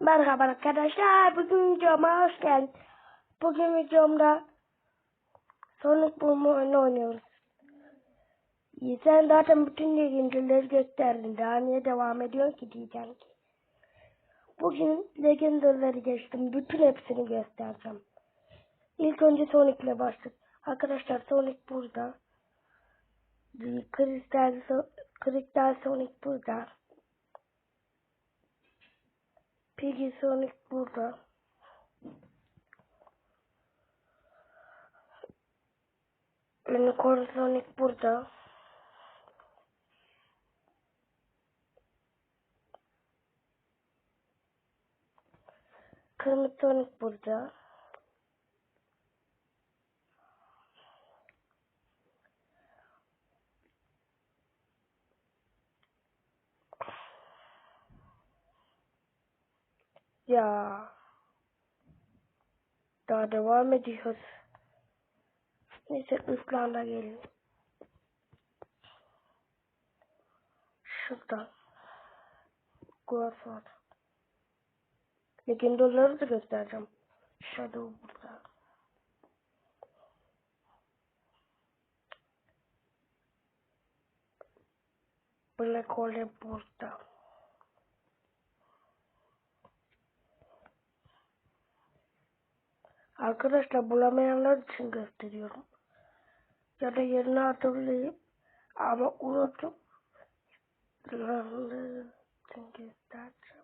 Merhaba arkadaşlar. Bugün videoma hoş geldin. Bugün videomda Sonic Boom oyunu oynuyoruz. Sen zaten bütün legendary'leri gösterdin. Daha niye devam ediyorsun ki diyeceğim ki. Bugün legendary'leri geçtim. Bütün hepsini göstereceğim. İlk önce Sonic ile başladık. Arkadaşlar Sonic burada. Kristal, Kristal Sonic burada. Piggy Sonic burada. Unicorn Sonic burada. Kırmızı Sonic burada. Ya. Daha devam ediyoruz. Neyse ıslarla gelin. Şuradan. Guas var. Legendary'ları da göstereceğim. Shadow burada. Black Hole burada. Arkadaşlar bulamayanlar için gösteriyorum. Ya da yerini hatırlayıp ama unutup göstereceğim.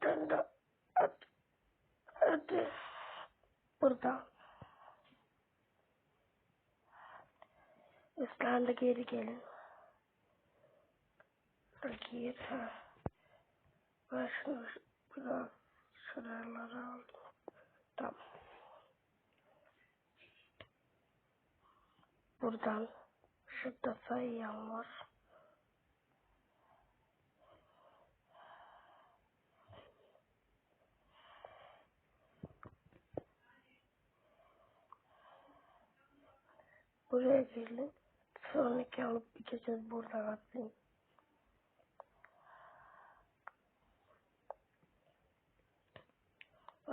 Tane daha. Hadi. Hadi. Burada. Üstlerde geri gelin. Gir. Şunu biraz alayım. Tamam. Buradan şurada sayıyan var. Buraya gelin. Sonraki alıp gideceğiz buradan atlayın.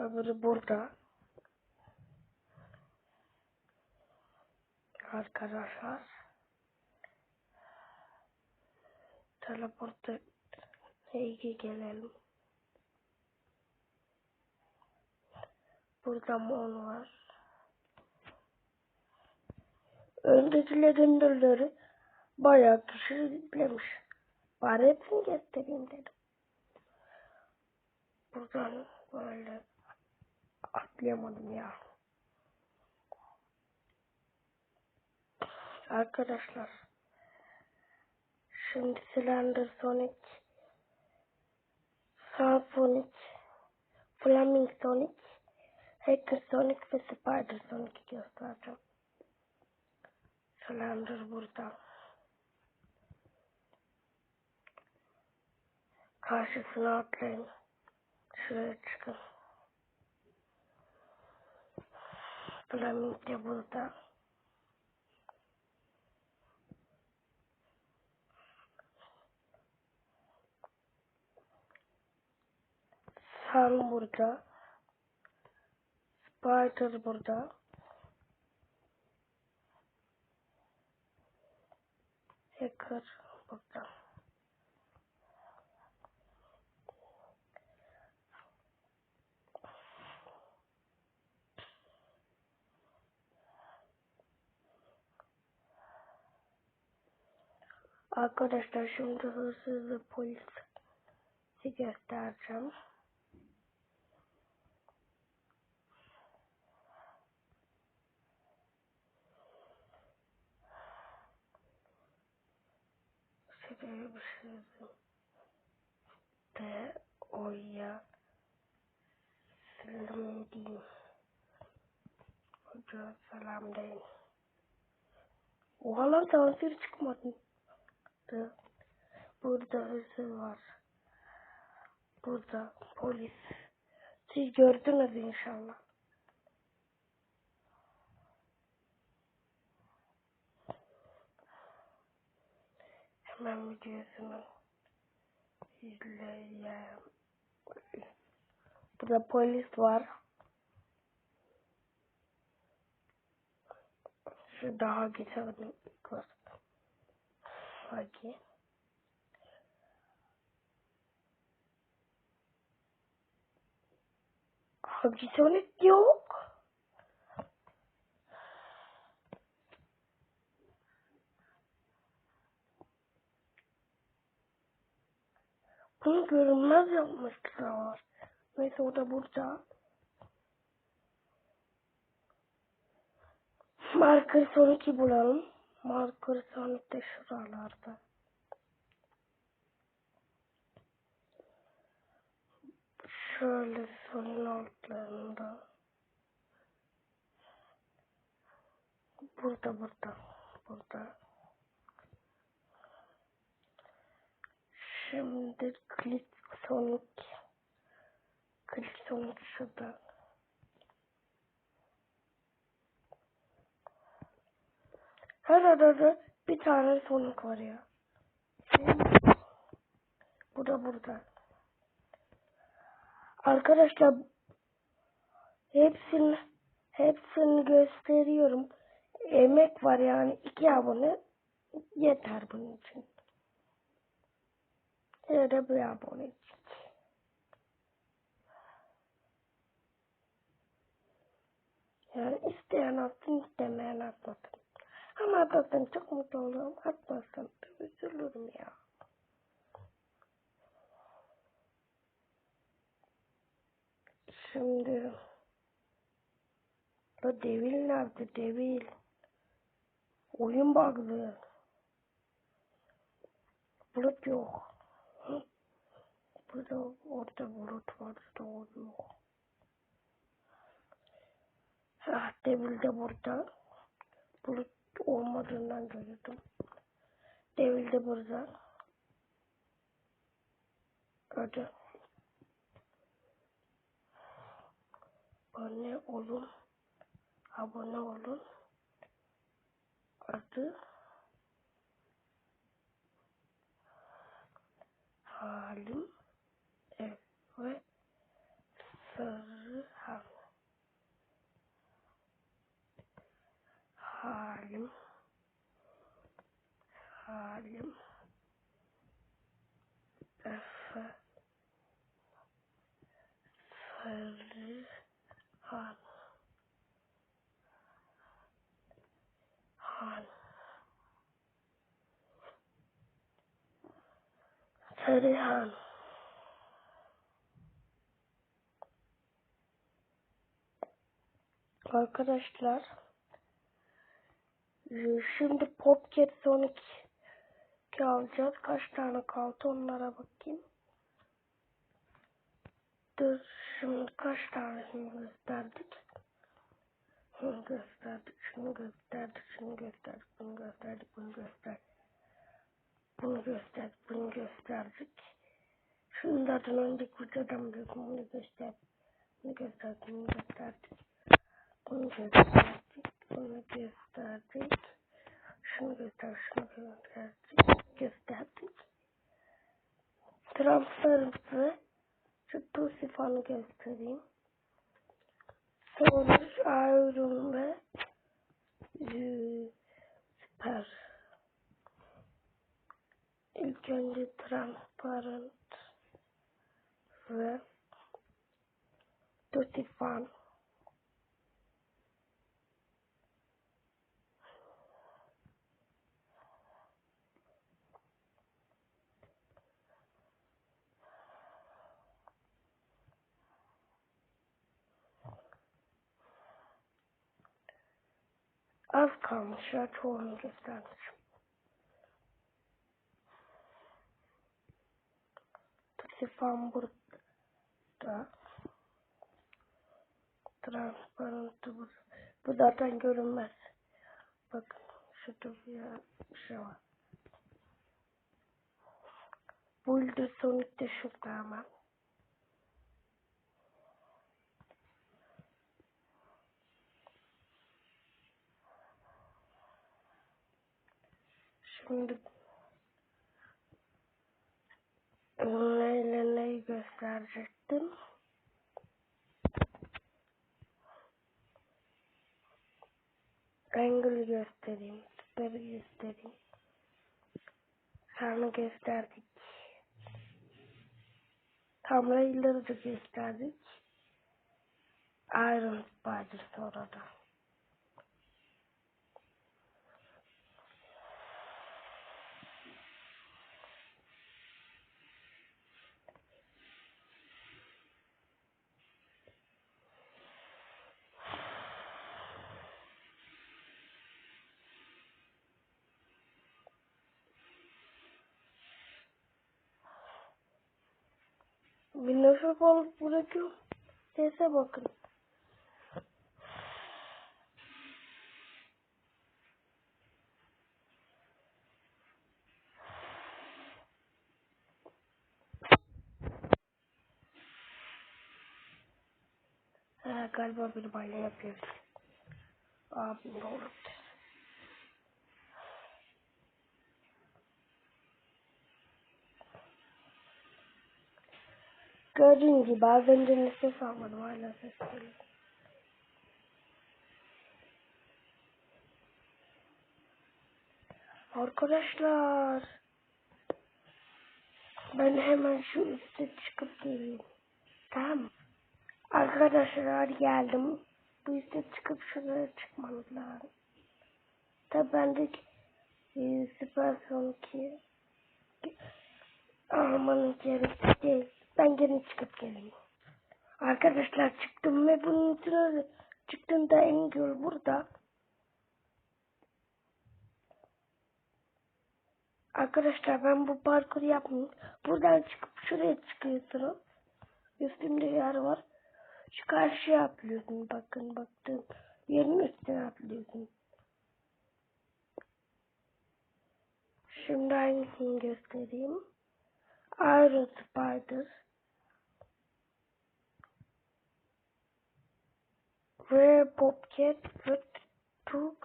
Öbürü burada. Arkadaşlar. Teleporta iyi gelelim. Burada mon var. Öndeki legendary'leri bayağı kişi izlemiş. Bari hepsini göstereyim dedim. Buradan böyle atlayamadım ya. Arkadaşlar. Şimdi Slender Sonic, Sonic, Flaming Sonic, Hacker Sonic ve Spider Sonic'i göstereceğim. Slender burada. Karşısına atlayın. Şuraya çıkın. Flaming de burada. Sun burada. Spider burada. Hacker burada. Arkadaşlar şimdi hırsız ve polisi göstereceğim. Şöyle bir şey. De oya selam diyeyim. Hoca selam deyin. Oha lan sansür çıkmadı. De. Burada hırsız var. Burada polis. Siz gördünüz inşallah. Hemen videosunu izleyen. Burada polis var. Şu daha geçelim. Hadi. Hagi Sonic yok. Bunu görünmez yapmışlar. Neyse o da burada. Marker Sonic'i bulalım. Marker Sonic de şuralarda. Şöyle sonun altlarında. Burada burada. Burada. Şimdi klik Sonic. Klik Sonic şurada. Her arada bir tane Sonic var ya. Burada burada. Arkadaşlar hepsini hepsini gösteriyorum. Emek var yani iki abone yeter bunun için. Ya da bir abone için. Yani isteyen atsın istemeyen atmasın. Ama atarsan çok mutlu olurum. Atmazsan da üzülürüm ya. Şimdi da devil nerede devil? Oyun bug'lı. Bulut yok. Burada orada bulut var o yok. Ah devil de burada. Bulut olmadığından gördüm. Devil de burada. Gördüm. abone olun. Abone olun. Adı Halim ve Sarıhan. Halim Halim Efe Sarı Han. Han. Sarıhan. Arkadaşlar e, şimdi Popcat Sonic alacağız. Kaç tane kaldı onlara bakayım. Dur şimdi kaç tanesini gösterdik. Şunu gösterdik, şunu gösterdik, şunu gösterdik, bunu gösterdik, bunu gösterdik. Bunu gösterdik, bunu gösterdik. Şunlardan önceki videodan büyük bunu gösterdik. Bunu gösterdik, bunu gösterdik. Bunu gösterdik, bunu gösterdik. Şunu gösterdik, şunu gösterdik, gösterdik. Transferimizi şu Tusifan'ı göstereyim. Sonra Iron ve Süper. İlk önce Transparent ve Tusifan. Az kalmış ya çoğunu göstermişim. Sifan burada. Transparentı bu. Bu zaten görünmez. Bakın şurada bir şey var. Buldu sonuçta şurada hemen. Şimdi Neyi gösterecektim? Angle göstereyim. Süper göstereyim. Sana gösterdik. Tam rayları da gösterdik. Iron Spider sonra da. Bir nefes alıp bırakıyorum. Sese bakın. Ha, galiba bir banyo yapıyoruz. Abim doğru. Gördüğün gibi az önce nefes almadım hala ses geliyor. Arkadaşlar ben hemen şu üste çıkıp geleyim. Tamam? Arkadaşlar geldim. Bu üste çıkıp şuraya çıkmamız lazım. Tabi bendeki e, Süper Son 2 almanın gerekli değil. Ben gene çıkıp geleyim. Arkadaşlar çıktım ve bunun için çıktığımda Engel burada. Arkadaşlar ben bu parkuru yapmayayım. Buradan çıkıp şuraya çıkıyorsunuz. Üstümde yer var. Şu karşıya atlıyorsun. Bakın baktım. Yerin üstüne atlıyorsun. Şimdi hangisini göstereyim. Iron Spider. Ve Bobcat ve Tug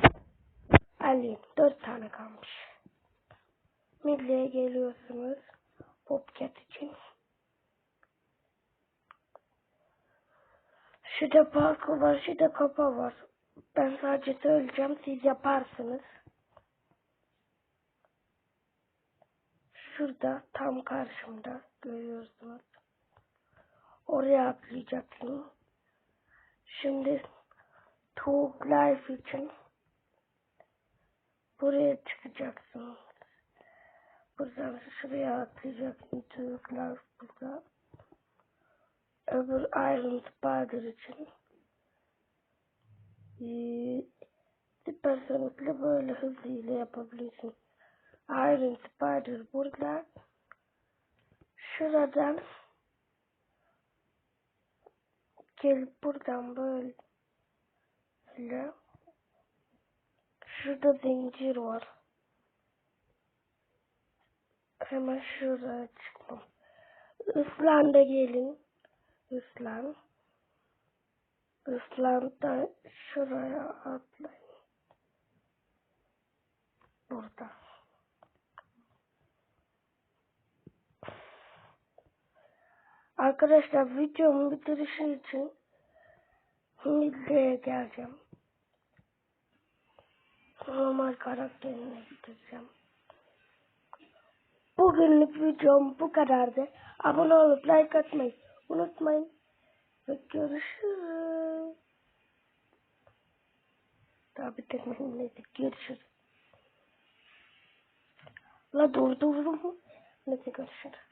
Alien. Dört tane kalmış. Milleye geliyorsunuz. Bobcat için. Şurada parkur var, şurada kapı var. Ben sadece söyleyeceğim, siz yaparsınız. Şurada, tam karşımda görüyorsunuz. Oraya atlayacaksınız. Şimdi Talk Life için buraya çıkacaksınız. Buradan şuraya atlayacaksın. Talk Life burada. Öbür Iron Spider için ee, süpersonikle böyle hızlıyla yapabilirsin. Iron Spider burada. Şuradan gelip buradan böyle şurada zincir var. Hemen şuraya çıktım. Islan'da gelin. Islan. Islan'da şuraya atlayın. Burada. Arkadaşlar videomun bitirişi için Midye'ye geleceğim. Normal karakterini bitireceğim. Bugünlük videom bu kadardı. Abone olup like atmayı unutmayın. Ve görüşürüz. Daha bitirmedim neyse görüşürüz. La dur dur dur. Neyse görüşürüz.